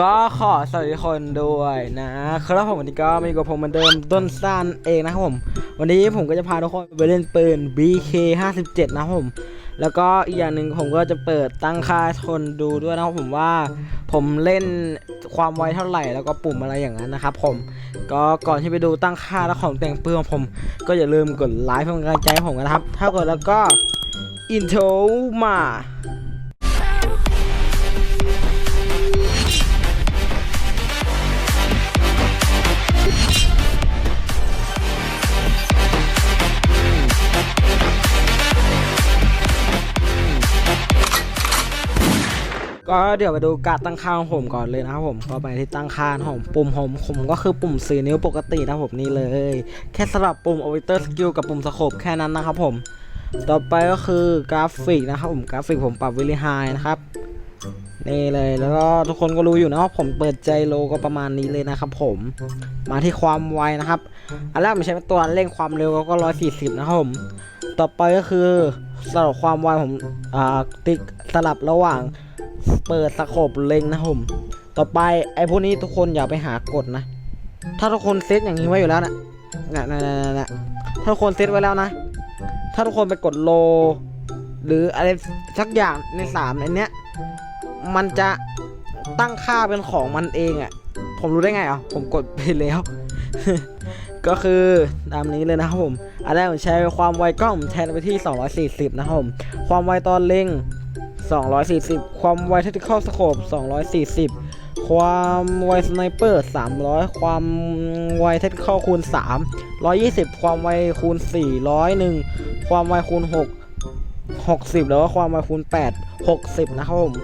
ก็ขอสวัสดีทุกคนด้วยนะครับผมวันนี้ก็มีกับผมเหมือนเดิมต้นซ่านเองนะครับผม วันนี้ผมก็จะพาทุกคนไปเล่นปืน BK 57นะครับผม แล้วก็อีกอย่างหนึ่งผมก็จะเปิดตั้งค่าให้ทนดูด้วยนะครับผมว่า ผมเล่นความไวเท่าไหร่แล้วก็ปุ่มอะไรอย่างนั้นนะครับผมก็ก่อนที่ไปดูตั้งค่าและของแต่งปืนของผม ก็อย่าลืมกดไลค์เพื่อเป็นกำลังใจให้ผมนนะครับ ถ้ากดแล้วก็อินโทรมา ก็เดี๋ยวไปดูการตั้งค่าของผมก่อนเลยนะครับผมก็ไปที่ตั้งค่าของผมปุ่มผมผมก็คือปุ่มสีนิ้วปกตินะผมนี่เลย แค่สลับปุ่ม o อ i เตอร์สกิลกับปุ่มสโคปแค่นั้นนะครับผม ต่อไปก็คือกราฟิกนะครับผมกราฟิกผมปรับวิลิไฮนะครับนี่เลยแล้วก็ทุกคนก็รู้อยู่นะว่าผมเปิดใจโลก็ประมาณนี้เลยนะครับผมมาที่ความไวนะครับ อันแรกผมใช้เป็นตัวเร่งความเร็วก็ร้อยสี่สิบนะครับผม ต่อไปก็คือสลับความไวผมติ๊กสลับระหว่าง เปิดสโคปเล็งนะผม ต่อไปไอ้พวกนี้ทุกคนอย่าไปหากดนะ ถ้าทุกคนเซตอย่างนี้ไว้อยู่แล้วนะนะนะนะนะถ้าทุกคนเซตไว้แล้วนะ ถ้าทุกคนไปกดโล หรืออะไรสักอย่างในสามในเนี้ย มันจะตั้งค่าเป็นของมันเองอะ่ะ ผมรู้ได้ไงอะ ผมกดไปแล้ว ก็คือตามนี้เลยนะครับผม อันแรกผมใช้ความไวกล้องผมแทนไปที่ 240 นะครับผม ความไวตอนเล็ง 240 ความไวเทคนิคอลสโคป240 ความไวสไนเปอร์ 300 ความไวเทคนิคอลคูณ 3 120 ความไวคูณ 4 101 ความไวคูณ 6 60 แล้วก็ความไวคูณ 8 60 นะครับผม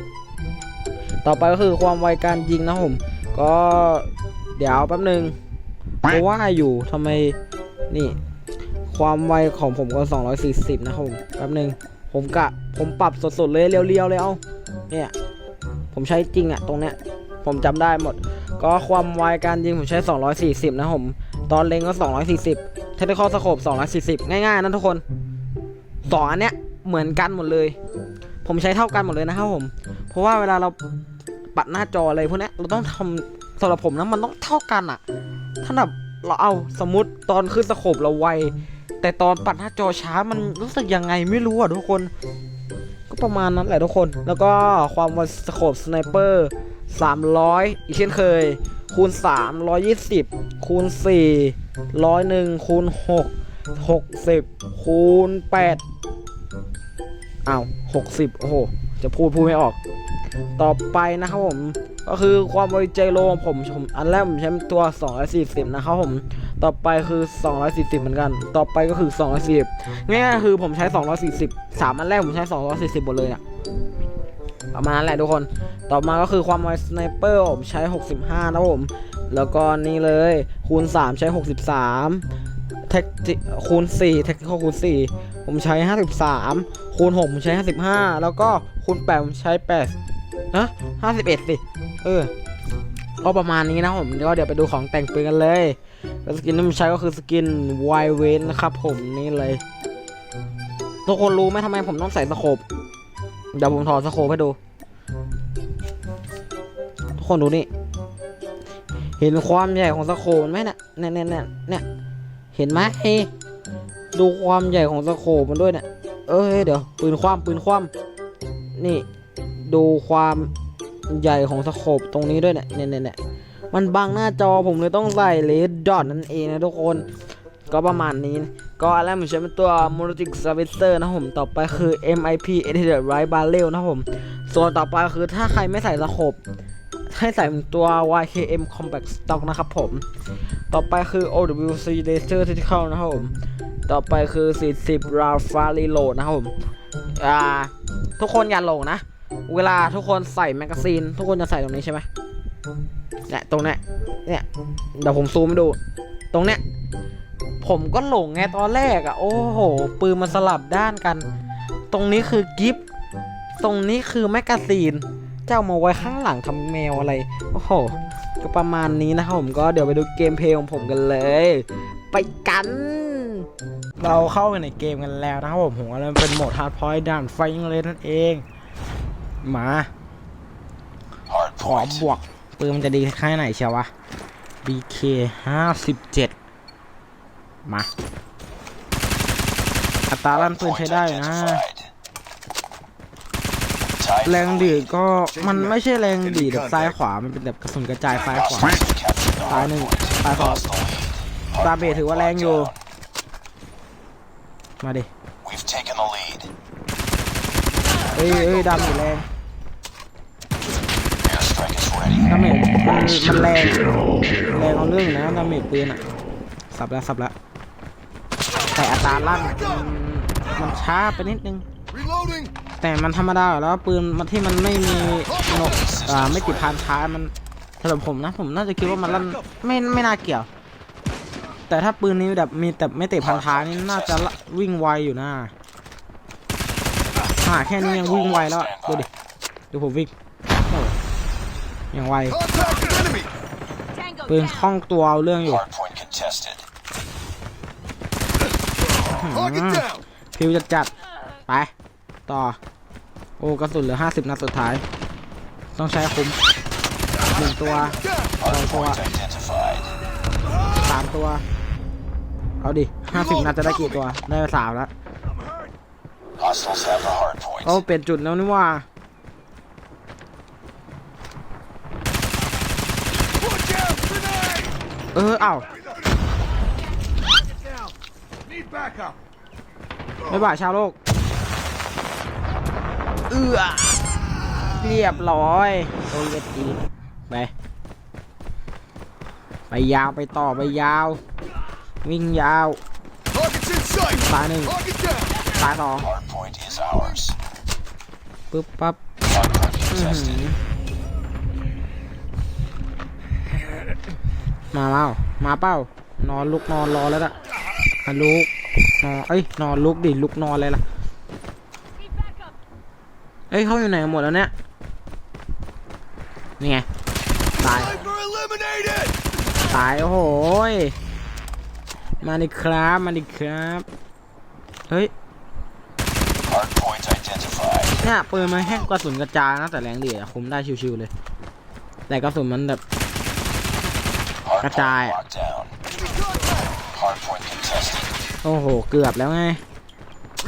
ต่อไปก็คือความไวการยิงนะผม ก็เดี๋ยวแป๊บหนึงเพราะว่าอยู่ทำไมนี่ ความไวของผมก็ 240 นะครับผม แป๊บหนึง ผมกะผมปรับสดๆเลยเรียวๆเลยเอาเนี่ยผมใช้จริงอะตรงเนี้ยผมจำได้หมด ก็ความไวการยิงผมใช้ 240 นะผม ตอนเล็งก็ 240เทคนิคอสโคป240 ง่ายๆนะทุกคนสองอันเนี้ยเหมือนกันหมดเลย ผมใช้เท่ากันหมดเลยนะครับผม เพราะว่าเวลาเราปัดหน้าจออะไรพวกเนี้ยเราต้องทำสำหรับผมนะมันต้องเท่ากันอะถ้าแบบเราเอาสมมติตอนขึ้นสโคปเราไว แต่ตอนปัดหน้าจอช้ามันรู้สึกยังไงไม่รู้อะทุกคน ก็ประมาณนั้นแหละทุกคน แล้วก็ความไวสโคปสไนเปอร์300 อีกเช่นเคย คูณ 3 120 คูณ 4 101 คูณ 6 60 คูณ 8อ้าว60 โอ้โห จะพูดพูดไม่ออก ต่อไปนะครับผม ก็คือความไวใจโลของผมผม อันแรกผมใช้ตัว 240 นะครับผม ต่อไปคือ 240 เหมือนกัน ต่อไปก็คือ 240 ง่ายๆคือผมใช้ 240 3อันแรกผมใช้ 240 หมดเลยอะประมาณนั้นแหละทุกคน ต่อมาก็คือความไวสไนเปอร์ผมใช้ 65 นะผม แล้วก็นี่เลยคูณ 3 ใช้ 63เทคคูณ4เทคนิคคูณ 4 ผมใช้ 53 คูณ 6 ผมใช้ 55 แล้วก็คูณ 8 ผมใช้8นะ51 สิ เออ ก็ประมาณนี้นะผมก็เดี๋ยวไปดูของแต่งปืนกันเลยแล้วสกินที่ผมใช้ก็คือสกินไวเวนนะครับผมนี่เลย ทุกคนรู้ไหมทำไมผมต้องใส่สโคปเดี๋ยวผมถอดสโคปให้ดู ทุกคนดูนี่ เห็นความใหญ่ของสโคปมันไหมเนะเนี่ยเนี่ยเนี่ยเนี่ยเห็นไหมดูความใหญ่ของสโคปมันด้วยเนี่ยเอ้ยเดี๋ยวปืนคว่ำปืนคว่ำนี่ ดูความ ใหญ่ของสโคปตรงนี้ด้วยเนี่ยเนี่ยเนี่ยมันบังหน้าจอผมเลยต้องใส่เลดดอทนั่นเองนะทุกคน ก็ประมาณนี้ ก็อันแรกผมใช้เป็นตัว m o n o t i c Servicer นะผมต่อไปคือ MIP Edited Right Barrel นะผม ส่วนต่อไปคือถ้าใครไม่ใส่สโคปให้ใส่เป็นตัว YKM Compact Stock นะครับผม ต่อไปคือ OWC Laser Tactical นะครับผม ต่อไปคือ 40 Rafa Reload นะครับผม อ่า ทุกคนอย่าหลงนะ เวลาทุกคนใส่แมกกาซีน ทุกคนจะใส่ตรงนี้ใช่ไหมเนี่ยตรงเนี้ยเนี่ยเดี๋ยวผมซูมให้ดู ตรงเนี้ยผมก็หลงไงตอนแรกอะ่ะ โอ้โห ปืนมันสลับด้านกัน ตรงนี้คือกิฟต์ตรงนี้คือแมกกาซีน เจ้ามาไว้ข้างหลังทำแมวอะไร โอ้โห ก็ประมาณนี้นะครับผมก็เดี๋ยวไปดูเกมเพลย์ของผมกันเลย ไปกัน เราเข้าไปในเกมกันแล้วนะครับผมผมก็เลยเป็นโหมดฮาร์ดพอยต์ด่านไฟยิงเลยนั่นเอง มาขอบวกปืนมันจะดีแค่ไหนเชียววะ BK ห้าสิบเจ็ดมา อัตราลั่นปืนใช้ได้อยู่นะ แรงดีดก็มันไม่ใช่แรงดีดแบบซ้ายขวา มันเป็นแบบกระสุนกระจายซ้ายขวาตายหนึ่งตายสองดาเมจถือว่าแรงอยู่ มาดิ เอ้ยเอ้ยดาเมจแรง Airstrike is ready. ดาเมจมันมันแรงแรงเอาเรื่องอยู่นะดาเมจปืนอะสับแล้วสับแล้วแต่อัตราลั่นมันมันช้าไปนิดนึง Reloading! แต่มันธรรมดาอยู่แล้วปืนมันที่มันไม่มีนกอ่าไม่ติดพานท้ายมันสำหรับผมนะผมน่าจะคิดว่ามันลั่นไม่ไม่น่าเกี่ยว แต่ถ้าปืนนี้แบบมีแต่ไม่ติดพานท้ายนี่น่าจะละวิ่งไวอยู่นะ อ่าแค่นี้ยังวิ่งไวแล้วอะดูดิดูผมวิ่งโอ้ยังไว Contact with enemy! ปืนคล่องตัวเอาเรื่องอยู่ Hardpoint contested. Target down! พิวจะจัดไป ต่อ โอ้กระสุนเหลือ50นัดสุดท้าย ต้องใช้คุ้มหนึ่งตัว Down! สองตัว Hardpoint identified. สามตัว เอาดิ50นัดจะได้กี่ตัว ได้ไปสามแล้ว โอ้เปลี่ยนจุดแล้วนี่ว่า Watch out! Grenade! เออเอ้า Target down! Need backup! ไม่บ่ายชาวโลก เอือเรียบร้อยโดนเล็ดจีไป ไปยาวไปต่อไปยาว วิ่งยาว Target's in sight! ตายหนึ่ง Target down! ตายสอง Hardpoint is ours. ปึ๊บปั๊บ Hardpoint อื้อหื contested. อมาเปล่ามาเป้านอนลุกนอนรอแล้วล่ะอะลุกนอนเอ้ยนอนลุกดิลุกนอนเลยล่ะเอ้ยเขาอยู่ไหนกันหมดแล้วเนี่ยนี่ไงตาย Sniper eliminated! ตายโอ้โหยมาดิครับมาดิครับเฮ้ย Hardpoint identified. เนี่ยปืนมันแค่กระสุนกระจายนะแต่แรงดีอะคุมได้ชิวๆเลย แต่กระสุนมันแบบ Hardpoint Kacay. locked down. Hardpoint contested. โอ้โห เกือบแล้วไง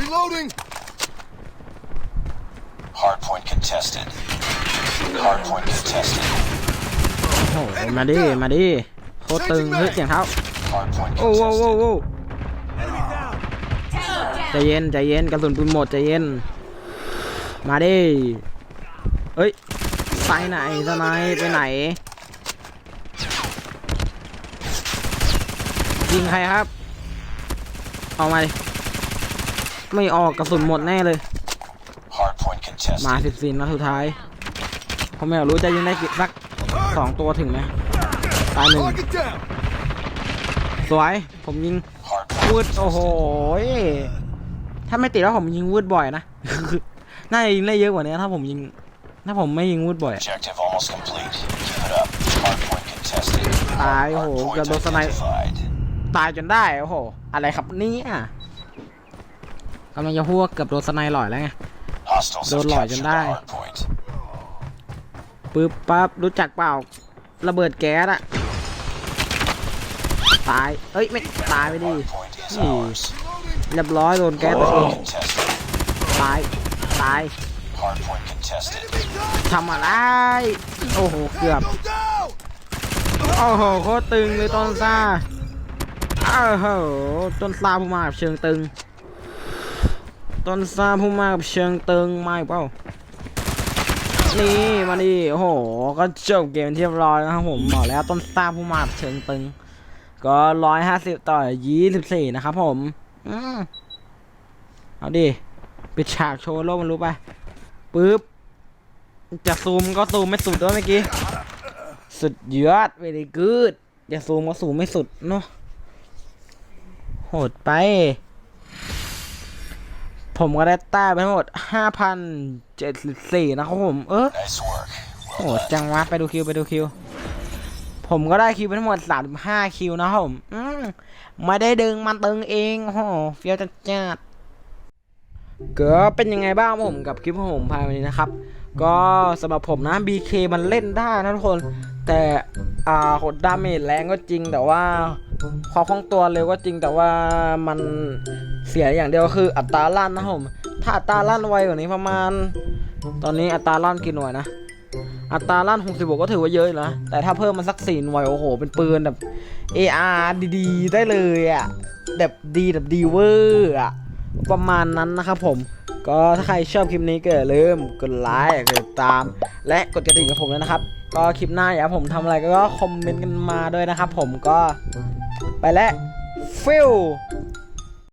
Reloading! Hardpoint contested. Hardpoint contested. โอ้โห มาดิ มาดิ โคตรตึงเฮ้ยเสียงเท้า Hardpoint โอ้โหโอ้โห contested. โอ้โหใจเย็น ใจเย็น กระสุนปืนหมด ใจเย็น มาดิเอ้ยไปไหนทนายไปไหนยิงใครครับเอามาดิไม่ออกกระสุนหมดแน่เลย Hardpoint มา contested. สิบสี่นัดสุดท้ายผมไม่อยากรู้จะยิงได้กี่สักสองตัวถึงไหมตายหนึ่ง Target down! สวย ผมยิง Hardpoint วืดโอ้โหยถ้าไม่ติดแล้วผมยิงวืดบ่อยนะ น่าจะยิงได้เยอะกว่านี้ถ้าผมยิง ถ้าผมไม่ยิงวืดบ่อย objective almost complete. Keep it up. Hardpoint contested. ตายโอ้โหเกือบ Hardpoint โดนสไนป์ identified. ตายจนได้โอ้โห อะไรครับเนี่ยกำลังจะพูดว่าเกือบโดนสไนหล่อยแล้วไง Hostiles have Đồn lỏi captured chân the đai. hardpoint. ปึ๊บปั๊บรู้จักเปล่า ระเบิดแก๊สอะตาย เอ้ย ไม่ตายไปดิ Hardpoint is Hmm. ours. เรียบร้อยโดนแก๊สตัวเอง Contested. ตาย ตายทำอะไร โอ้โห เกือบ โอ้โห โคตรตึงเลยต้นซาโอ้โห ต้นซาผู้มากับเชิงตึง ต้นซาผู้มากับเชิงตึงไม่เปล่า นี่ มาดิ โอ้โห ก็จบเกมที่เรียบร้อยนะครับผม บอกแล้วต้นซาผู้มากับเชิงตึง ก็ร้อยห้าสิบต่อยี่สิบสี่นะครับผมอืมเอาดิ ปิดฉากโชว์โลกมันรู้ไปปึ๊บจะซูมก็ซูมไม่สุดด้วยเมื่อกี้สุดยอด very good อย่าซูมก็ซูมไม่สุดเนาะโหดไป ผมก็ได้แต้มไปทั้งหมด 5,074 นะครับผม เออ Nice work. โห Well ด done. จังวะ ไปดูคิว ไปดูคิว ผมก็ได้คิวไปทั้งหมด 35 คิวนะครับผมอืมไม่ได้ดึงมันตึงเองโอ้โหเฟี้ยวจัดจัด ก็เป็นยังไงบ้างผมกับคลิปของผมภายวันนี้นะครับ ก็สำหรับผมนะ BK มันเล่นได้นะทุกคน แต่อ่าหดดาเมจแรงก็จริงแต่ว่าความคล่องตัวเร็วก็จริงแต่ว่ามันเสียอย่างเดียวคืออัตราลั่นนะผมถ้าอัตราลั่นไวกว่านี้ประมาณ ตอนนี้อัตราลั่นกี่หน่วยนะอัตราลั่น66ก็ถือว่าเยอะนะ แต่ถ้าเพิ่มมันสักสี่หน่วยโอ้โห เป็นปืนแบบ AR ดีๆ ได้เลยอะ่ะแบบดีแบบดีเวอร์อะ ประมาณนั้นนะครับผม ก็ถ้าใครชอบคลิปนี้ก็อย่าลืมกดไลค์กดติดตาม และกดกระดิ่งกับผมด้วยนะครับ ก็คลิปหน้าอยากผมทำอะไรก็คอมเมนต์กันมาด้วยนะครับผมก็ไปแล้วฟิล